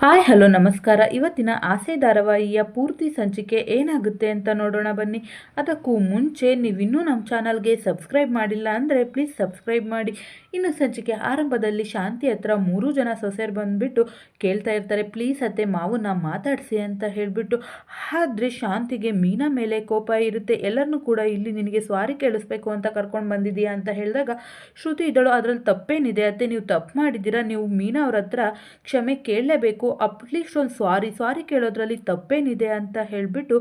Hi, hello, ನಮಸ್ಕಾರ. ಇವತ್ತಿನ ಆಸೆ ಧಾರಾವಾಹಿಯ ಪೂರ್ತಿ ಸಂಚಿಕೆ ಏನಾಗುತ್ತೆ ಅಂತ ನೋಡೋಣ ಬನ್ನಿ. ಅದಕ್ಕೂ ಮುಂಚೆ ನೀವಿನ್ನೂ ನಮ್ಮ ಚಾನಲ್ಗೆ ಸಬ್ಸ್ಕ್ರೈಬ್ ಮಾಡಿಲ್ಲ ಅಂದರೆ ಪ್ಲೀಸ್ ಸಬ್ಸ್ಕ್ರೈಬ್ ಮಾಡಿ. ಇನ್ನು ಸಂಚಿಕೆ ಆರಂಭದಲ್ಲಿ ಶಾಂತಿ ಹತ್ರ ಮೂರು ಜನ ಸೊಸೆರು ಬಂದುಬಿಟ್ಟು ಕೇಳ್ತಾ ಇರ್ತಾರೆ. ಪ್ಲೀಸ್ ಅತ್ತೆ, ಮಾವನ್ನ ಮಾತಾಡಿಸಿ ಅಂತ ಹೇಳಿಬಿಟ್ಟು. ಆದರೆ ಶಾಂತಿಗೆ ಮೀನಾ ಮೇಲೆ ಕೋಪ ಇರುತ್ತೆ. ಎಲ್ಲರನ್ನೂ ಕೂಡ ಇಲ್ಲಿ ನಿನಗೆ ಸ್ವಾರಿ ಕೇಳಿಸ್ಬೇಕು ಅಂತ ಕರ್ಕೊಂಡು ಬಂದಿದ್ದೀಯಾ ಅಂತ ಹೇಳಿದಾಗ, ಶ್ರುತಿ ಇದ್ದಳು ಅದರಲ್ಲಿ ತಪ್ಪೇನಿದೆ ಅತ್ತೆ. ನೀವು ತಪ್ಪು ಮಾಡಿದ್ದೀರಾ. ನೀವು ಮೀನಾ ಅವ್ರ ಹತ್ರ ಕ್ಷಮೆ ಕೇಳಲೇಬೇಕು. ಅಟ್ಲೀಸ್ಟ್ ಒಂದು ಸಾರಿ ಸಾರಿ ಕೇಳೋದ್ರಲ್ಲಿ ತಪ್ಪೇನಿದೆ ಅಂತ ಹೇಳಿಬಿಟ್ಟು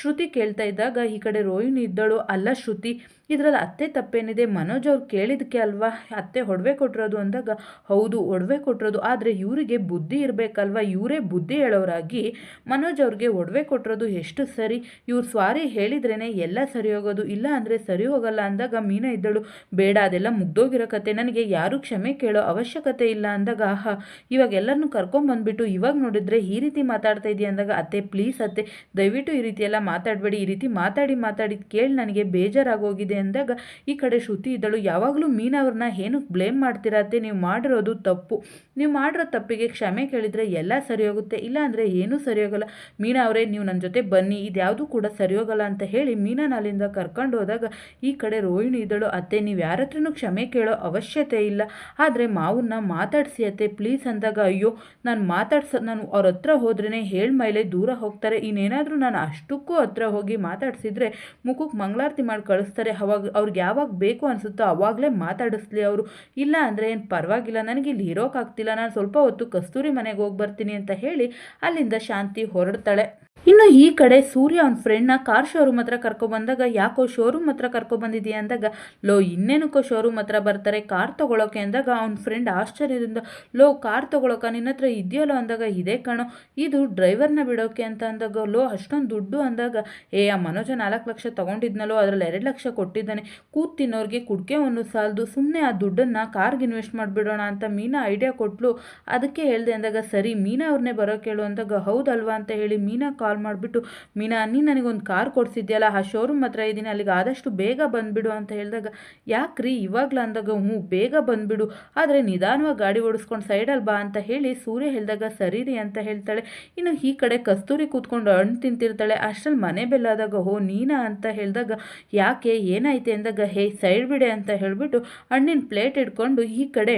ಶ್ರುತಿ ಕೇಳ್ತಾ ಇದ್ದಾಗ ಈ ಕಡೆ ರೋಹಿಣಿ ಇದ್ದಳು. ಅಲ್ಲ ಶ್ರುತಿ, ಇದರಲ್ಲಿ ಅತ್ತೆ ತಪ್ಪೇನಿದೆ, ಮನೋಜ್ ಅವ್ರು ಕೇಳಿದಕ್ಕೆ ಅಲ್ವಾ? ಅತ್ತೆ ಒಡವೆ ಕೊಟ್ಟಿರೋದು ಅಂದಾಗ, ಹೌದು, ಒಡವೆ ಕೊಟ್ಟಿರೋದು ಆದರೆ ಇವರಿಗೆ ಬುದ್ಧಿ ಇರಬೇಕಲ್ವ? ಇವರೇ ಬುದ್ಧಿ ಹೇಳೋರಾಗಿ ಮನೋಜ್ ಅವ್ರಿಗೆ ಒಡವೆ ಕೊಟ್ಟಿರೋದು ಎಷ್ಟು ಸರಿ? ಇವ್ರು ಸ್ವಾರಿ ಹೇಳಿದ್ರೇ ಎಲ್ಲ ಸರಿ ಹೋಗೋದು. ಇಲ್ಲ ಅಂದರೆ ಸರಿ ಹೋಗಲ್ಲ ಅಂದಾಗ ಮೀನಾ ಇದ್ದಳು. ಬೇಡ, ಅದೆಲ್ಲ ಮುಗ್ದೋಗಿರೋ ಕತೆ. ನನಗೆ ಯಾರೂ ಕ್ಷಮೆ ಕೇಳೋ ಅವಶ್ಯಕತೆ ಇಲ್ಲ ಅಂದಾಗ, ಆಹಾ, ಇವಾಗ ಎಲ್ಲರನ್ನೂ ಕರ್ಕೊಂಬಂದ್ಬಿಟ್ಟು ಇವಾಗ ನೋಡಿದ್ರೆ ಈ ರೀತಿ ಮಾತಾಡ್ತಾ ಇದೆಯಾ ಅಂದಾಗ, ಅತ್ತೆ ಪ್ಲೀಸ್ ಅತ್ತೆ, ದಯವಿಟ್ಟು ಈ ರೀತಿ ಎಲ್ಲ ಮಾತಾಡಬೇಡಿ, ಈ ರೀತಿ ಮಾತಾಡಿ ಮಾತಾಡಿ ಕೇಳಿ ನನಗೆ ಬೇಜಾರಾಗೋಗಿದೆ ಅಂದಾಗ, ಈ ಕಡೆ ಶ್ರುತಿ ಇದ್ದಳು, ಯಾವಾಗಲೂ ಮೀನವ್ರನ್ನ ಏನು ಬ್ಲೇಮ್ ಮಾಡ್ತೀರಾ ಅತ್ತೆ? ನೀವು ಮಾಡಿರೋದು ತಪ್ಪು. ನೀವು ಮಾಡಿರೋ ತಪ್ಪಿಗೆ ಕ್ಷಮೆ ಕೇಳಿದರೆ ಎಲ್ಲ ಸರಿ ಹೋಗುತ್ತೆ ಇಲ್ಲ ಅಂದರೆ ಏನೂ ಸರಿ ಹೋಗಲ್ಲ ಮೀನಾ ಅವರೇ, ನೀವು ನನ್ನ ಜೊತೆ ಬನ್ನಿ. ಇದ್ಯಾವುದೂ ಕೂಡ ಸರಿ ಹೋಗಲ್ಲ ಅಂತ ಹೇಳಿ ಮೀನಾ ಅಲ್ಲಿಂದ ಕರ್ಕೊಂಡು ಹೋದಾಗ, ಈ ಕಡೆ ರೋಹಿಣಿ ಇದ್ದಳು, ಅತ್ತೆ, ನೀವು ಯಾರ ಕ್ಷಮೆ ಕೇಳೋ ಅವಶ್ಯಕತೆ ಇಲ್ಲ. ಆದರೆ ಮಾವನ್ನ ಮಾತಾಡಿಸಿ ಅತ್ತೆ ಪ್ಲೀಸ್ ಅಂದಾಗ, ಅಯ್ಯೋ, ನಾನು ಮಾತಾಡ್ಸ, ನಾನು ಅವ್ರ ಹತ್ರ ಹೋದ್ರೇ ಹೇಳ್ಮೇಲೆ ದೂರ ಹೋಗ್ತಾರೆ. ಇನ್ನೇನಾದರೂ ನಾನು ಅಷ್ಟಕ್ಕೂ ಹತ್ರ ಹೋಗಿ ಮಾತಾಡಿಸಿದ್ರೆ ಮುಖಕ್ಕೆ ಮಂಗಳಾರತಿ ಮಾಡಿ ಕಳಿಸ್ತಾರೆ. ಅವಾಗ ಅವ್ರಿಗೆ ಯಾವಾಗ ಬೇಕು ಅನಿಸುತ್ತೋ ಅವಾಗಲೇ ಮಾತಾಡಿಸ್ಲಿ ಅವರು. ಇಲ್ಲ ಅಂದರೆ ಏನು ಪರವಾಗಿಲ್ಲ, ನನಗೆ ಇಲ್ಲಿ ಇರೋಕ್ಕಾಗ್ತಿಲ್ಲ ನಾನು ಸ್ವಲ್ಪ ಹೊತ್ತು ಕಸ್ತೂರಿ ಮನೆಗೆ ಹೋಗಿ ಬರ್ತೀನಿ ಅಂತ ಹೇಳಿ ಅಲ್ಲಿಂದ ಶಾಂತಿ ಹೊರಡ್ತಾಳೆ. ಇನ್ನು ಈ ಕಡೆ ಸೂರ್ಯ ಅವ್ನ ಫ್ರೆಂಡ್ನ ಕಾರ್ ಶೋರೂಮ್ ಹತ್ರ ಕರ್ಕೊಬಂದಾಗ ಯಾಕೋ ಶೋರೂಮ್ ಹತ್ರ ಕರ್ಕೊಬಂದಿದ್ಯಾ ಅಂದಾಗ, ಲೋ, ಇನ್ನೇನಕ್ಕೋ ಶೋರೂಮ್ ಹತ್ರ ಬರ್ತಾರೆ ಕಾರ್ ತೊಗೊಳೋಕೆ? ಅಂದಾಗ ಅವ್ನ ಫ್ರೆಂಡ್ ಆಶ್ಚರ್ಯದಿಂದ, ಲೋ ಕಾರ್ ತೊಗೊಳಕ ನಿನ್ನ ಹತ್ರ ಇದೆಯಲ್ಲೋ? ಅಂದಾಗ, ಇದೇ ಕಣೋ, ಇದು ಡ್ರೈವರ್ನ ಬಿಡೋಕೆ ಅಂತ ಅಂದಾಗ, ಲೋ, ಅಷ್ಟೊಂದು ದುಡ್ಡು? ಅಂದಾಗ, ಏ, ಆ ಮನೋಜ ನಾಲ್ಕು ಲಕ್ಷ ತೊಗೊಂಡಿದ್ನಲ್ಲೋ, ಅದರಲ್ಲಿ ಎರಡು ಲಕ್ಷ ಕೊಟ್ಟಿದ್ದಾನೆ, ಕೂತ್ ತಿನ್ನೋರಿಗೆ ಕುಡ್ಕೆ ಒಂದು ಸಾಲದು ಸುಮ್ಮನೆ ಆ ದುಡ್ಡನ್ನು ಕಾರ್ಗೆ ಇನ್ವೆಸ್ಟ್ ಮಾಡಿಬಿಡೋಣ ಅಂತ ಮೀನಾ ಐಡಿಯಾ ಕೊಟ್ಲು. ಅದಕ್ಕೆ ಹೇಳಿದೆ ಅಂದಾಗ, ಸರಿ, ಮೀನಾ ಅವ್ರನ್ನೇ ಬರೋಕೆ ಹೇಳು ಅಂದಾಗ, ಹೌದಲ್ವಾ? ಅಂತ ಹೇಳಿ ಮೀನಾ ಕಾಲ್ ಮಾಡಿಬಿಟ್ಟು, ಮೀನಾ ನೀ ನನಗೊಂದು ಕಾರ್ ಕೊಡಿಸಿದ್ಯಲ್ಲ, ಆ ಶೋರೂಮ್ ಹತ್ರ ಇದ್ದೀನಿ ಅಲ್ಲಿಗೆ ಆದಷ್ಟು ಬೇಗ ಬಂದುಬಿಡು, ಅಂತ ಹೇಳಿದಾಗ, ಯಾಕ್ರಿ? ಇವಾಗಲ ಅಂದಾಗ ಹ್ಞೂ, ಬೇಗ ಬಂದುಬಿಡು, ಆದರೆ ನಿಧಾನವಾಗಿ ಗಾಡಿ ಓಡಿಸ್ಕೊಂಡು ಸೈಡಲ್ಲಿ ಬಾ, ಅಂತ ಹೇಳಿ ಸೂರ್ಯ ಹೇಳಿದಾಗ ಸರಿ ರೀ ಅಂತ ಹೇಳ್ತಾಳೆ. ಇನ್ನು ಈ ಕಡೆ ಕಸ್ತೂರಿ ಕೂತ್ಕೊಂಡು ಹಣ್ಣು ತಿಂತಿರ್ತಾಳೆ. ಅಷ್ಟರಲ್ಲಿ ಮನೆ ಬೆಲ್ಲಾದಾಗ ಹೋ ನೀನಾ? ಅಂತ ಹೇಳಿದಾಗ, ಯಾಕೆ? ಏನಾಯ್ತೆ? ಅಂದಾಗ ಹೇ, ಸೈಡ್ ಬಿಡೆ, ಅಂತ ಹೇಳಿಬಿಟ್ಟು ಹಣ್ಣಿನ ಪ್ಲೇಟ್ ಇಟ್ಕೊಂಡು ಈ ಕಡೆ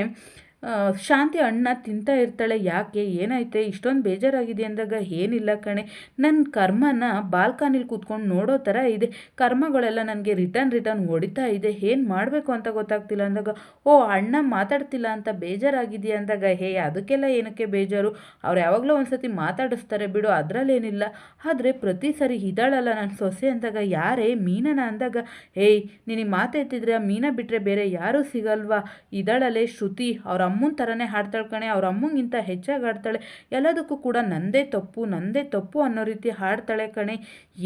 ಶಾಂತಿ ಅಣ್ಣ ತಿಂತಾ ಇರ್ತಾಳೆ. ಯಾಕೆ? ಏನೈತೆ ಇಷ್ಟೊಂದು ಬೇಜಾರಾಗಿದೆ ಅಂದಾಗ ಏನಿಲ್ಲ ಕಣೆ. ನನ್ನ ಕರ್ಮನ ಬಾಲ್ಕನಿಲಿ ಕೂತ್ಕೊಂಡು ನೋಡೋ ಥರ ಇದೆ. ಕರ್ಮಗಳೆಲ್ಲ ನನಗೆ ರಿಟರ್ನ್ ರಿಟರ್ನ್ ಹೊಡಿತಾ ಇದೆ. ಏನು ಮಾಡಬೇಕು ಅಂತ ಗೊತ್ತಾಗ್ತಿಲ್ಲ ಅಂದಾಗ, ಓ, ಅಣ್ಣ ಮಾತಾಡ್ತಿಲ್ಲ ಅಂತ ಬೇಜಾರಾಗಿದೆಯಾ ಅಂದಾಗ, ಹೇ, ಅದಕ್ಕೆಲ್ಲ ಏನಕ್ಕೆ ಬೇಜಾರು? ಅವ್ರು ಯಾವಾಗಲೂ ಒಂದ್ಸತಿ ಮಾತಾಡಿಸ್ತಾರೆ ಬಿಡು, ಅದರಲ್ಲೇನಿಲ್ಲ. ಆದರೆ ಪ್ರತಿ ಸರಿ ಇದಾಳಲ್ಲ ನನ್ನ ಸೊಸೆ ಅಂದಾಗ, ಯಾರೇ ಮೀನನ ಅಂದಾಗ, ಏಯ್ ನಿನಗೆ ಮಾತಾಡ್ತಿದ್ರೆ ಮೀನ ಬಿಟ್ಟರೆ ಬೇರೆ ಯಾರೂ ಸಿಗಲ್ವಾ? ಇದ್ದಾಳಲ್ಲೇ ಶ್ರುತಿ, ಅವ್ರ ಅಮ್ಮನ ಥರನೇ ಹಾಡ್ತಾಳೆ ಕಣೆ, ಅವ್ರ ಅಮ್ಮಂಗಿಂತ ಹೆಚ್ಚಾಗಿ ಹಾಡ್ತಾಳೆ. ಎಲ್ಲದಕ್ಕೂ ಕೂಡ ನಂದೇ ತಪ್ಪು ನಂದೇ ತಪ್ಪು ಅನ್ನೋ ರೀತಿ ಹಾಡ್ತಾಳೆ ಕಣೆ.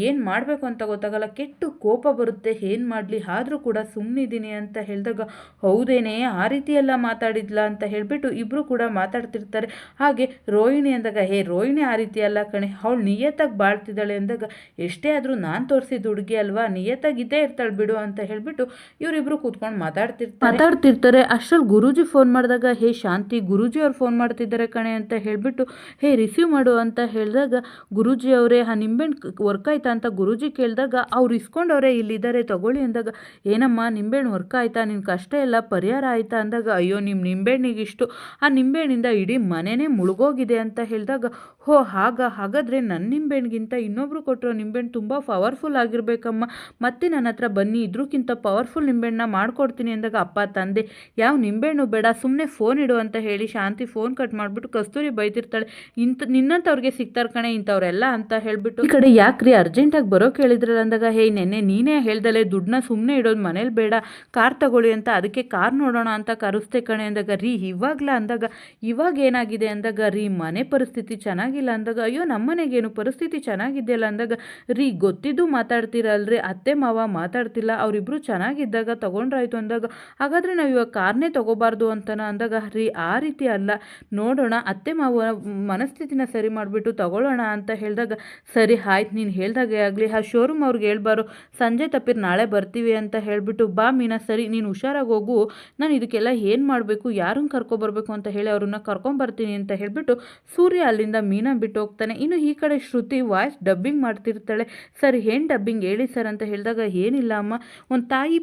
ಏನು ಮಾಡಬೇಕು ಅಂತ ಗೊತ್ತಾಗಲ್ಲ, ಕೆಟ್ಟು ಕೋಪ ಬರುತ್ತೆ, ಏನು ಮಾಡಲಿ, ಆದರೂ ಕೂಡ ಸುಮ್ಮನಿದ್ದೀನಿ ಅಂತ ಹೇಳಿದಾಗ, ಹೌದೇನೆ, ಆ ರೀತಿ ಮಾತಾಡಿದ್ಲ ಅಂತ ಹೇಳಿಬಿಟ್ಟು ಇಬ್ಬರು ಕೂಡ ಮಾತಾಡ್ತಿರ್ತಾರೆ. ಹಾಗೆ ರೋಹಿಣಿ ಅಂದಾಗ, ಹೇ ರೋಹಿಣಿ ಆ ರೀತಿ ಅಲ್ಲ ಕಣೆ, ಅವಳು ನಿಯತ್ತಾಗಿ ಬಾಳ್ತಿದ್ದಾಳೆ ಅಂದಾಗ, ಎಷ್ಟೇ ಆದರೂ ನಾನು ತೋರಿಸಿದ ಹುಡುಗಿ ಅಲ್ವಾ, ನಿಯತ್ತಾಗಿ ಇದ್ದೇ ಇರ್ತಾಳೆ ಬಿಡು ಅಂತ ಹೇಳಿಬಿಟ್ಟು ಇವರಿಬ್ರು ಕೂತ್ಕೊಂಡು ಮಾತಾಡ್ತಿರ್ತಾರೆ. ಮಾತಾಡ್ತಿರ್ತಾರೆ. ಅಷ್ಟರಲ್ಲಿ ಗುರೂಜಿ ಫೋನ್ ಮಾಡಿದಾಗ ಹೇ ಶಾಂತಿ, ಗುರೂಜಿ ಅವ್ರು ಫೋನ್ ಮಾಡ್ತಿದ್ದಾರೆ ಕಣೆ ಅಂತ ಹೇಳಿಬಿಟ್ಟು, ಹೇ ರಿಸೀವ್ ಮಾಡು ಅಂತ ಹೇಳಿದಾಗ ಗುರೂಜಿ ಅವರೇ ಆ ನಿಂಬೆಹಣ್ಣು ವರ್ಕ್ ಆಯ್ತಾ? ಅಂತ ಗುರೂಜಿ ಕೇಳಿದಾಗ, ಅವ್ರು ಇಸ್ಕೊಂಡವ್ರೆ, ಇಲ್ಲಿದ್ದಾರೆ, ತಗೊಳ್ಳಿ ಅಂದಾಗ, ಏನಮ್ಮ ನಿಂಬೆಹಣ್ಣು ವರ್ಕ್ ಆಯ್ತಾ? ನಿನ್ನ ಕಷ್ಟ ಎಲ್ಲ ಪರಿಹಾರ ಆಯ್ತಾ? ಅಂದಾಗ, ಅಯ್ಯೋ ನಿಮ್ಮ ನಿಂಬೆಹಣ್ಣಿಗೆ ಇಷ್ಟು, ಆ ನಿಂಬೆಹಣ್ಣಿಂದ ಇಡೀ ಮನೆನೇ ಮುಳುಗೋಗಿದೆ ಅಂತ ಹೇಳಿದಾಗ, ಹೋ, ಹಾಗ, ಹಾಗಾದರೆ ನನ್ನ ನಿಂಬೆಹಣ್ಣಿಗಿಂತ ಇನ್ನೊಬ್ರು ಕೊಟ್ಟಿರೋ ನಿಂಬೆಹಣ್ಣು ತುಂಬ ಪವರ್ಫುಲ್ ಆಗಿರಬೇಕಮ್ಮ. ಮತ್ತೆ ನನ್ನ ಹತ್ರ ಬನ್ನಿ, ಇದ್ರಕ್ಕಿಂತ ಪವರ್ಫುಲ್ ನಿಂಬೆಹಣ್ಣ ಮಾಡ್ಕೊಡ್ತೀನಿ ಅಂದಾಗ, ಅಪ್ಪ, ತಂದೆ, ಯಾವ ನಿಂಬೆಹಣ್ಣು ಬೇಡ ಸುಮ್ಮನೆ ಫೋನ್ ಇಡು ಅಂತ ಹೇಳಿ ಶಾಂತಿ ಫೋನ್ ಕಟ್ ಮಾಡಿಬಿಟ್ಟು ಕಸ್ತೂರಿ ಬೈತಿರ್ತಾಳೆ ಇಂಥ, ನಿನ್ನಂಥವ್ರಿಗೆ ಸಿಗ್ತಾರೆ ಕಣೆ ಇಂಥವ್ರೆಲ್ಲ ಅಂತ ಹೇಳಿಬಿಟ್ಟು ಈ ಕಡೆ ಯಾಕ್ರಿ ಅರ್ಜೆಂಟಾಗಿ ಬರೋ ಕೇಳಿದ್ರಲ್ಲ ಅಂದಾಗ, ಹೇ, ನೆನ್ನೆ ನೀನೇ ಹೇಳ್ದಲೆ ದುಡ್ಡನ್ನ ಸುಮ್ಮನೆ ಇಡೋದು ಮನೇಲಿ ಬೇಡ, ಕಾರ್ ತಗೊಳ್ಳಿ ಅಂತ ಅದಕ್ಕೆ ಕಾರ್ ನೋಡೋಣ ಅಂತ ಕರೆಸ್ತೆ ಕಣೆ ಅಂದಾಗ, ರೀ, ಇವಾಗಲ ಅಂದಾಗ, ಇವಾಗ ಏನಾಗಿದೆ ಅಂದಾಗ, ರೀ, ಮನೆ ಪರಿಸ್ಥಿತಿ ಚೆನ್ನಾಗಿಲ್ಲ ಅಂದಾಗ, ಅಯ್ಯೋ ನಮ್ಮನೆಗೇನು ಪರಿಸ್ಥಿತಿ ಚೆನ್ನಾಗಿದೆಯಲ್ಲ ಅಂದಾಗ, ರೀ, ಗೊತ್ತಿದ್ದು ಮಾತಾಡ್ತೀರಲ್ರಿ, ಅತ್ತೆ, ಮಾವ ಮಾತಾಡ್ತಿಲ್ಲ ಅವರಿಬ್ಬರು ಚೆನ್ನಾಗಿದ್ದಾಗ ತೊಗೊಂಡ್ರಾಯ್ತು ಅಂದಾಗ, ಹಾಗಾದರೆ ನಾವು ಇವಾಗ ಕಾರ್ನೇ ತೊಗೋಬಾರ್ದು ಅಂತನ ಅಂದಾಗ ಅಂದಾಗ ರೀ, ಆ ರೀತಿ ಅಲ್ಲ. ನೋಡೋಣ, ಅತ್ತೆ ಮಾವ ಮನಸ್ಥಿತಿನ ಸರಿ ಮಾಡಿಬಿಟ್ಟು ತಗೊಳ್ಳೋಣ ಅಂತ ಹೇಳಿದಾಗ, ಸರಿ ಆಯ್ತು, ನೀನು ಹೇಳ್ದಾಗೆ ಆಗಲಿ, ಆ ಶೋರೂಮ್ ಅವ್ರಿಗೆ ಹೇಳ್ಬಾರು, ಸಂಜೆ ತಪ್ಪಿರ್ ನಾಳೆ ಬರ್ತೀವಿ ಅಂತ ಹೇಳಿಬಿಟ್ಟು, ಬಾ ಮೀನಾ, ಸರಿ, ನೀನು ಹುಷಾರಾಗಿ ಹೋಗು, ನಾನು ಇದಕ್ಕೆಲ್ಲ ಏನು ಮಾಡಬೇಕು ಯಾರನ್ನು ಕರ್ಕೊಬರ್ಬೇಕು ಅಂತ ಹೇಳಿ ಅವ್ರನ್ನ ಕರ್ಕೊಂಬರ್ತೀನಿ ಅಂತ ಹೇಳಿಬಿಟ್ಟು, ಸೂರ್ಯ ಅಲ್ಲಿಂದ ಮೀನಾ ಬಿಟ್ಟು ಹೋಗ್ತಾನೆ. ಇನ್ನು ಈ ಕಡೆ ಶ್ರುತಿ ವಾಯ್ಸ್ ಡಬ್ಬಿಂಗ್ ಮಾಡ್ತಿರ್ತಾಳೆ. ಸರ್, ಏನು ಡಬ್ಬಿಂಗ್ ಹೇಳಿ ಸರ್ ಅಂತ ಹೇಳಿದಾಗ, ಏನಿಲ್ಲ ಅಮ್ಮ. ಒಂದು ತಾಯಿ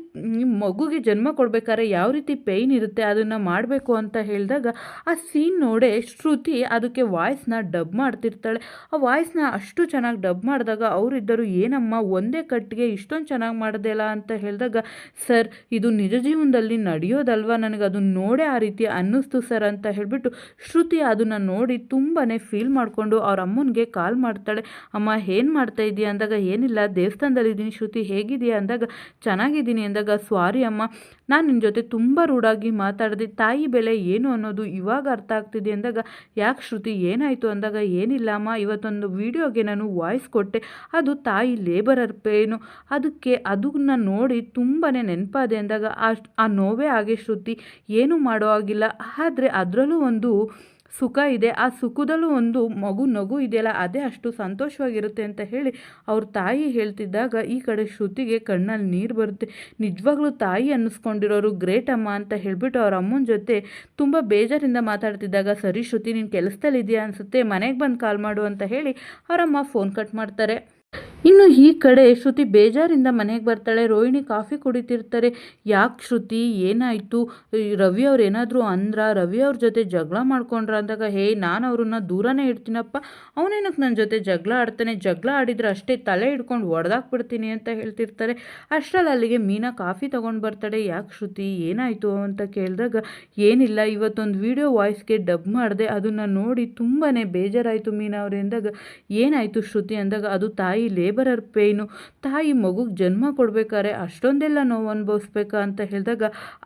ಮಗುಗೆ ಜನ್ಮ ಕೊಡಬೇಕಾದ್ರೆ ಯಾವ ರೀತಿ ಪೇಯ್ನ್ ಇರುತ್ತೆ, ಅದನ್ನು ಮಾಡಬೇಕು ಅಂತ ಹೇಳಿದಾಗ ಆ ಸೀನ್ ನೋಡೇ ಶ್ರುತಿ ಅದಕ್ಕೆ ವಾಯ್ಸ್ನ ಡಬ್ ಮಾಡ್ತಿರ್ತಾಳೆ. ಆ ವಾಯ್ಸ್ನ ಅಷ್ಟು ಚೆನ್ನಾಗಿ ಡಬ್ ಮಾಡಿದಾಗ ಅವರಿದ್ದರು, ಏನಮ್ಮ, ಒಂದೇ ಕಟ್ಟಿಗೆ ಇಷ್ಟೊಂದು ಚೆನ್ನಾಗಿ ಮಾಡ್ದೆಲ್ಲ ಅಂತ ಹೇಳಿದಾಗ, ಸರ್, ಇದು ನಿಜ ಜೀವನದಲ್ಲಿ ನಡೆಯೋದಲ್ವಾ? ನನಗೆ ಅದನ್ನು ನೋಡೇ ಆ ರೀತಿ ಅನ್ನಿಸ್ತು ಸರ್ ಅಂತ ಹೇಳಿಬಿಟ್ಟು ಶ್ರುತಿ ಅದನ್ನು ನೋಡಿ ತುಂಬಾ ಫೀಲ್ ಮಾಡಿಕೊಂಡು ಅವ್ರ ಅಮ್ಮನಿಗೆ ಕಾಲ್ ಮಾಡ್ತಾಳೆ. ಅಮ್ಮ, ಏನು ಮಾಡ್ತಾ ಇದೀಯ? ಅಂದಾಗ, ಏನಿಲ್ಲ ದೇವಸ್ಥಾನದಲ್ಲಿದ್ದೀನಿ ಶ್ರುತಿ ಹೇಗಿದೆಯಾ ಅಂದಾಗ, ಚೆನ್ನಾಗಿದ್ದೀನಿ ಅಂದಾಗ, ಸ್ವಾರಿ ಅಮ್ಮ, ನಾನು ನಿನ್ನ ಜೊತೆ ತುಂಬ ರೂಢಾಗಿ ಮಾತಾಡಿದೆ, ತಾಯಿ ಬೆಲೆ ಏನು ಅನ್ನೋದು ಇವಾಗ ಅರ್ಥ ಆಗ್ತಿದೆ ಅಂದಾಗ, ಯಾಕೆ ಶ್ರುತಿ ಏನಾಯಿತು ಅಂದಾಗ, ಏನಿಲ್ಲ ಅಮ್ಮ, ಇವತ್ತೊಂದು ವಿಡಿಯೋಗೆ ನಾನು ವಾಯ್ಸ್ ಕೊಟ್ಟೆ. ಅದು ತಾಯಿ ಲೇಬರರ್ ಪೇನು ಅದಕ್ಕೆ ಅದನ್ನ ನೋಡಿ ತುಂಬಾ ನೆನಪಾದೆ ಅಂದಾಗ ಆ ನೋವೇ ಹಾಗೆ ಶ್ರುತಿ, ಏನು ಮಾಡೋ ಆಗಿಲ್ಲ ಆದರೆ ಅದರಲ್ಲೂ ಒಂದು ಸುಖ ಇದೆ, ಆ ಸುಖದಲ್ಲೂ ಒಂದು ಮಗು ನಗು ಇದೆಯಲ್ಲ, ಅದೇ ಅಷ್ಟು ಸಂತೋಷವಾಗಿರುತ್ತೆ ಅಂತ ಹೇಳಿ ಅವ್ರ ತಾಯಿ ಹೇಳ್ತಿದ್ದಾಗ ಈ ಕಡೆ ಶ್ರುತಿಗೆ ಕಣ್ಣಲ್ಲಿ ನೀರು ಬರುತ್ತೆ. ನಿಜವಾಗ್ಲೂ ತಾಯಿ ಅನ್ನಿಸ್ಕೊಂಡಿರೋರು ಗ್ರೇಟ್ ಅಮ್ಮ ಅಂತ ಹೇಳಿಬಿಟ್ಟು ಅವ್ರ ಅಮ್ಮನ ಜೊತೆ ತುಂಬ ಬೇಜಾರಿಂದ ಮಾತಾಡ್ತಿದ್ದಾಗ, ಸರಿ ಶ್ರುತಿ, ನೀನು ಕೆಲಸದಲ್ಲಿದೆಯಾ? ಅನಿಸುತ್ತೆ. ಮನೆಗೆ ಬಂದು ಕಾಲ್ ಮಾಡು ಅಂತ ಹೇಳಿ ಅವರಮ್ಮ ಫೋನ್ ಕಟ್ ಮಾಡ್ತಾರೆ. ಇನ್ನು ಈ ಕಡೆ ಶ್ರುತಿ ಬೇಜಾರಿಂದ ಮನೆಗೆ ಬರ್ತಾಳೆ. ರೋಹಿಣಿ ಕಾಫಿ ಕುಡಿತಿರ್ತಾರೆ. ಯಾಕೆ ಶ್ರುತಿ? ಏನಾಯಿತು? ರವಿ ಅವ್ರು ಏನಾದರೂ ಅಂದ್ರ? ರವಿ ಅವ್ರ ಜೊತೆ ಜಗಳ ಮಾಡ್ಕೊಂಡ್ರ ಅಂದಾಗ, ಹೇ, ನಾನು ಅವ್ರನ್ನ ದೂರನೇ ಇಡ್ತೀನಪ್ಪ. ಅವನೇನಕ್ಕೆ ನನ್ನ ಜೊತೆ ಜಗಳ ಆಡ್ತಾನೆ? ಜಗಳ ಆಡಿದ್ರೆ ಅಷ್ಟೇ ತಲೆ ಹಿಡ್ಕೊಂಡು ಒಡೆದಾಕ್ಬಿಡ್ತೀನಿ ಅಂತ ಹೇಳ್ತಿರ್ತಾರೆ. ಅಷ್ಟರಲ್ಲಿ ಅಲ್ಲಿಗೆ ಮೀನಾ ಕಾಫಿ ತೊಗೊಂಡು ಬರ್ತಾಳೆ. ಯಾಕೆ ಶ್ರುತಿ? ಏನಾಯಿತು ಅಂತ ಕೇಳಿದಾಗ, ಏನಿಲ್ಲ, ಇವತ್ತೊಂದು ವಿಡಿಯೋ ವಾಯ್ಸ್ಗೆ ಡಬ್ ಮಾಡಿದೆ. ಅದನ್ನು ನೋಡಿ ತುಂಬಾ ಬೇಜಾರಾಯಿತು ಮೀನಾ ಅವರೇ ಅಂದಾಗ ಏನಾಯಿತು ಶ್ರುತಿ ಅಂದಾಗ, ಅದು ತಾಯಿ ಲೇಬರರ್ ಪೇಯ್ನು ತಾಯಿ ಮಗುಗೆ ಜನ್ಮ ಕೊಡಬೇಕಾದ್ರೆ ಅಷ್ಟೊಂದೆಲ್ಲ ನೋವು ಅನುಭವಿಸ್ಬೇಕಾ ಅಂತ ಹೇಳಿದಾಗ,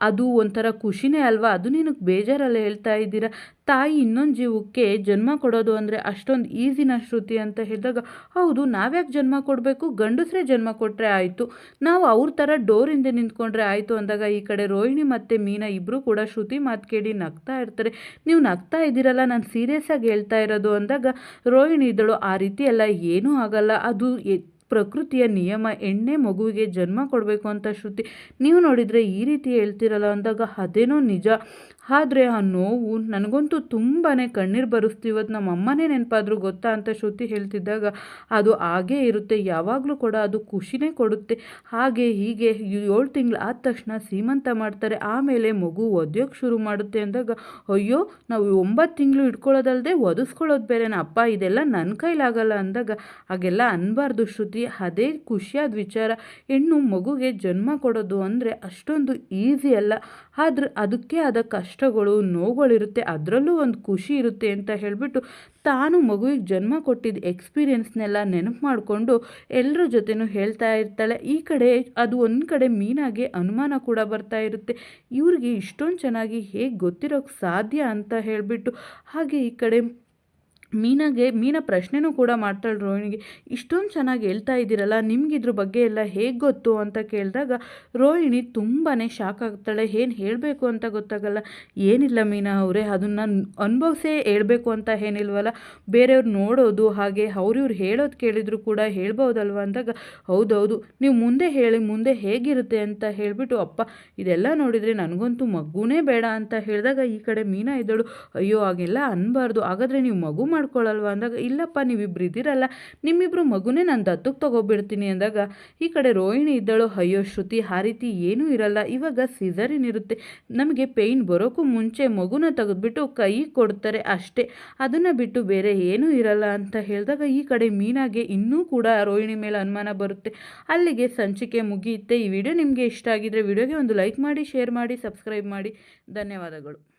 ಅದು ಒಂಥರ ಖುಷಿನೇ ಅಲ್ವಾ? ಅದು ನಿನಗೆ ಬೇಜಾರಲ್ಲ ಹೇಳ್ತಾ ಇದ್ದೀರಾ? ತಾಯಿ ಇನ್ನೊಂದು ಜೀವಕ್ಕೆ ಜನ್ಮ ಕೊಡೋದು ಅಂದರೆ ಅಷ್ಟೊಂದು ಈಸಿನ ಶ್ರುತಿ? ಅಂತ ಹೇಳಿದಾಗ, ಹೌದು, ನಾವ್ಯಾಕೆ ಜನ್ಮ ಕೊಡಬೇಕು? ಗಂಡಸರೇ ಜನ್ಮ ಕೊಟ್ಟರೆ ಆಯಿತು. ನಾವು ಅವ್ರ ಥರ ಡೋರಿಂದ ನಿಂತ್ಕೊಂಡ್ರೆ ಆಯಿತು ಅಂದಾಗ ಈ ಕಡೆ ರೋಹಿಣಿ ಮತ್ತು ಮೀನಾ ಇಬ್ಬರು ಕೂಡ ಶ್ರುತಿ ಮಾತು ಕೇಳಿ ನಗ್ತಾ ಇರ್ತಾರೆ. ನೀವು ನಗ್ತಾ ಇದ್ದೀರಲ್ಲ, ನಾನು ಸೀರಿಯಸ್ ಆಗಿ ಹೇಳ್ತಾ ಇರೋದು ಅಂದಾಗ, ರೋಹಿಣಿ ಇದ್ದಳು, ಆ ರೀತಿ ಎಲ್ಲ ಏನೂ ಆಗಲ್ಲ. ಅದು ಪ್ರಕೃತಿಯ ನಿಯಮ, ಎಣ್ಣೆ ಮಗುವಿಗೆ ಜನ್ಮ ಕೊಡಬೇಕು ಅಂತ ಶ್ರುತಿ. ನೀವು ನೋಡಿದರೆ ಈ ರೀತಿ ಹೇಳ್ತಿರಲ್ಲ ಅಂದಾಗ ಅದೇನೋ ನಿಜ. ಆದರೆ ಆ ನೋವು ನನಗಂತೂ ತುಂಬಾ ಕಣ್ಣೀರು ಬರೆಸ್ತು. ಇವತ್ತು ನಮ್ಮ ಅಮ್ಮನೇ ನೆನಪಾದ್ರು ಗೊತ್ತಾ ಅಂತ ಶ್ರುತಿ ಹೇಳ್ತಿದ್ದಾಗ, ಅದು ಹಾಗೇ ಇರುತ್ತೆ, ಯಾವಾಗಲೂ ಕೂಡ ಅದು ಖುಷಿನೇ ಕೊಡುತ್ತೆ. ಹಾಗೆ ಹೀಗೆ ಏಳು ತಿಂಗಳು ಆದ ತಕ್ಷಣ ಸೀಮಂತ ಮಾಡ್ತಾರೆ, ಆಮೇಲೆ ಮಗು ಒದ್ಯೋಕ್ಕೆ ಶುರು ಮಾಡುತ್ತೆ ಅಂದಾಗ, ಅಯ್ಯೋ, ನಾವು ಒಂಬತ್ತು ತಿಂಗಳು ಇಟ್ಕೊಳ್ಳೋದಲ್ಲದೆ ಒದಿಸ್ಕೊಳ್ಳೋದು ಬೇರೆ ಅಪ್ಪ, ಇದೆಲ್ಲ ನನ್ನ ಕೈಲಾಗಲ್ಲ ಅಂದಾಗ, ಹಾಗೆಲ್ಲ ಅನ್ಬಾರ್ದು ಶ್ರುತಿ, ಅದೇ ಖುಷಿಯಾದ ವಿಚಾರ. ಹೆಣ್ಣು ಮಗುಗೆ ಜನ್ಮ ಕೊಡೋದು ಅಂದರೆ ಅಷ್ಟೊಂದು ಈಸಿ ಅಲ್ಲ. ಆದ್ರೆ ಅದಕ್ಕೆ ಆದ ಕಷ್ಟಗಳು, ನೋವುಗಳಿರುತ್ತೆ, ಅದರಲ್ಲೂ ಒಂದು ಖುಷಿ ಇರುತ್ತೆ ಅಂತ ಹೇಳಿಬಿಟ್ಟು ತಾನು ಮಗುವಿಗೆ ಜನ್ಮ ಕೊಟ್ಟಿದ್ದ ಎಕ್ಸ್ಪೀರಿಯೆನ್ಸ್ನೆಲ್ಲ ನೆನಪು ಮಾಡಿಕೊಂಡು ಎಲ್ಲರ ಜೊತೆನೂ ಹೇಳ್ತಾ ಇರ್ತಾಳೆ. ಈ ಕಡೆ ಅದು ಒಂದು ಕಡೆ ಮೀನಾಗೆ ಅನುಮಾನ ಕೂಡ ಬರ್ತಾ ಇರುತ್ತೆ. ಇವ್ರಿಗೆ ಇಷ್ಟೊಂದು ಚೆನ್ನಾಗಿ ಹೇಗೆ ಗೊತ್ತಿರೋಕ್ಕೆ ಸಾಧ್ಯ ಅಂತ ಹೇಳಿಬಿಟ್ಟು ಹಾಗೆ ಈ ಕಡೆ ಮೀನಾಗೆ, ಮೀನ ಪ್ರಶ್ನೆನೂ ಕೂಡ ಮಾಡ್ತಾಳೆ ರೋಹಿಣಿಗೆ, ಇಷ್ಟೊಂದು ಚೆನ್ನಾಗಿ ಹೇಳ್ತಾ ಇದ್ದೀರಲ್ಲ, ನಿಮ್ಗೆ ಇದ್ರ ಬಗ್ಗೆ ಎಲ್ಲ ಹೇಗೆ ಗೊತ್ತು? ಅಂತ ಕೇಳಿದಾಗ ರೋಹಿಣಿ ತುಂಬಾ ಶಾಕ್ ಆಗ್ತಾಳೆ. ಏನು ಹೇಳಬೇಕು ಅಂತ ಗೊತ್ತಾಗಲ್ಲ. ಏನಿಲ್ಲ ಮೀನಾ ಅವರೇ, ಅದನ್ನು ಅನುಭವಿಸೇ ಹೇಳಬೇಕು ಅಂತ ಏನಿಲ್ವಲ್ಲ. ಬೇರೆಯವ್ರು ನೋಡೋದು ಹಾಗೆ, ಅವ್ರಿವ್ರು ಹೇಳೋದು ಕೇಳಿದ್ರು ಕೂಡ ಹೇಳ್ಬೋದಲ್ವ? ಅಂದಾಗ, ಹೌದೌದು, ನೀವು ಮುಂದೆ ಹೇಳಿ, ಮುಂದೆ ಹೇಗಿರುತ್ತೆ ಅಂತ ಹೇಳಿಬಿಟ್ಟು, ಅಪ್ಪ, ಇದೆಲ್ಲ ನೋಡಿದರೆ ನನಗಂತೂ ಮಗುನೇ ಬೇಡ ಅಂತ ಹೇಳಿದಾಗ ಈ ಕಡೆ ಮೀನಾ ಇದ್ದಳು. ಅಯ್ಯೋ, ಹಾಗೆಲ್ಲ ಅನ್ನಬಾರ್ದು ಹಾಗಾದರೆ ನೀವು ಮಗು ಮಾಡಿ ಮಾಡ್ಕೊಳ್ಳಲ್ವ ಅಂದಾಗ, ಇಲ್ಲಪ್ಪ, ನೀವಿಬ್ರು ಇದ್ದೀರಲ್ಲ, ನಿಮ್ಮಿಬ್ರು ಮಗುನೇ ನಾನು ದತ್ತಕ್ಕೆ ತೊಗೊಬಿಡ್ತೀನಿ ಅಂದಾಗ, ಈ ಕಡೆ ರೋಹಿಣಿ ಇದ್ದಳು, ಅಯ್ಯೋ, ಶ್ರುತಿ, ಆ ರೀತಿ ಏನೂ ಇರಲ್ಲ. ಇವಾಗ ಸಿಸರಿನ್ ಇರುತ್ತೆ. ನಮಗೆ ಪೇಯ್ನ್ ಬರೋಕ್ಕೂ ಮುಂಚೆ ಮಗುನ ತೆಗೆದುಬಿಟ್ಟು ಕೈ ಕೊಡ್ತಾರೆ ಅಷ್ಟೇ. ಅದನ್ನು ಬಿಟ್ಟು ಬೇರೆ ಏನೂ ಇರಲ್ಲ ಅಂತ ಹೇಳಿದಾಗ, ಈ ಕಡೆ ಮೀನಾಗೆ ಇನ್ನೂ ಕೂಡ ರೋಹಿಣಿ ಮೇಲೆ ಅನುಮಾನ ಬರುತ್ತೆ. ಅಲ್ಲಿಗೆ ಸಂಚಿಕೆ ಮುಗಿಯುತ್ತೆ. ಈ ವಿಡಿಯೋ ನಿಮಗೆ ಇಷ್ಟ ಆಗಿದ್ರೆ ವಿಡಿಯೋಗೆ ಒಂದು ಲೈಕ್ ಮಾಡಿ, ಶೇರ್ ಮಾಡಿ, ಸಬ್ಸ್ಕ್ರೈಬ್ ಮಾಡಿ. ಧನ್ಯವಾದಗಳು.